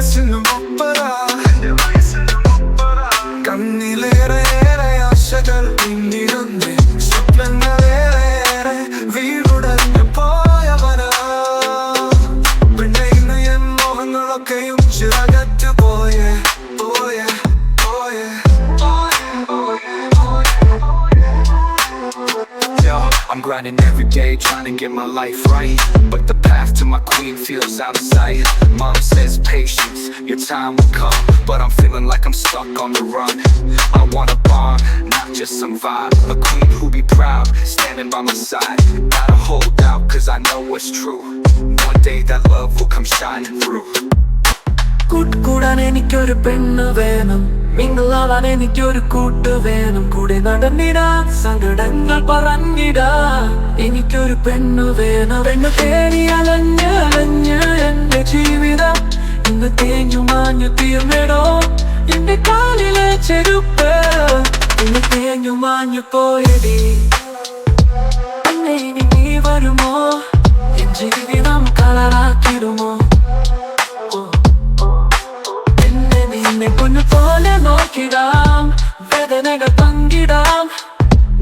വയസ്സിനു മുപ്പത. കണ്ണിലേറെയേറെ ആശകൾ പിന്നിലുണ്ട് സ്വപ്നങ്ങളേറെയേറെ വീടുടഞ്ഞു പോയവന. പിന്നെ ഇന്ന് എൻ മോഹങ്ങളൊക്കെയും ചിറകറ്റു പോയേ പോയേ. I'm grinding every day trying to get my life right. But the path to my queen feels out of sight. Mom says patience, your time will come. But I'm feeling like I'm stuck on the run. I want a bond, not just some vibe. A queen who be proud, standing by my side. Gotta hold out, cause I know what's true. One day that love will come shining through. കൂട്ടുകൂടാൻ എനിക്കൊരു പെണ്ണ് വേണം എനിക്കൊരു കൂട്ട് വേണം. കൂടെ നടന്നിടാൻ സങ്കടങ്ങൾ പറഞ്ഞിടാ. എനിക്കൊരു പെണ്ണു വേണം. പെണ്ണു തേനി അലഞ്ഞ് അലഞ്ഞ് എന്റെ ജീവിതം ഇന്ന് തേഞ്ഞു മാഞ്ഞു തീർന്നിടോ. എന്റെ കാലിലെ ചെരുപ്പ് ഇന്ന് തേഞ്ഞു മാഞ്ഞു പോയടി. നിന്നെ പൊന്നു പോലെ നോക്കിടാം. വേദനകൾ പങ്കിടാം.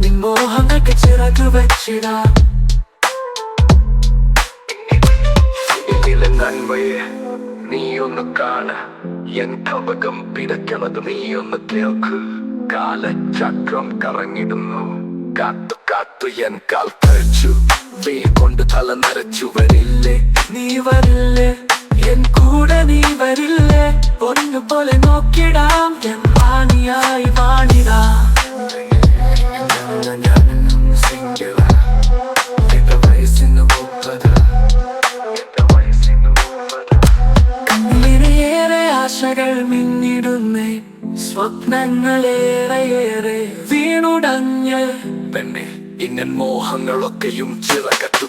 നിൻ മോഹങ്ങൾക്ക് ചിറക് വെച്ചിടാം. ഇതിലെ നന്മയെ എൻ കവകം പിടയ്ക്കണത് നീ ഒന്ന് കേൾക്ക്. കാലചക്രം കറങ്ങിടുന്നു. കാത്തു കാത്തു എൻ കാൽ കഴിച്ചു വേ കൊണ്ട് തല നരച്ചു വരില്ലേ? നീ വരില്ലേ? എൻ കൂടെ നീ വരില്ലേ? പോലെ നോക്കിടാം. വാണിയായി വാണിടാം. ആശകൾ മിന്നിടുന്നേ സ്വപ്നങ്ങളേറെയേറെ വീണുടഞ്ഞ്. പെണ്ണെ ഇന്നൻ മോഹങ്ങളൊക്കെയും ചിറകത്തു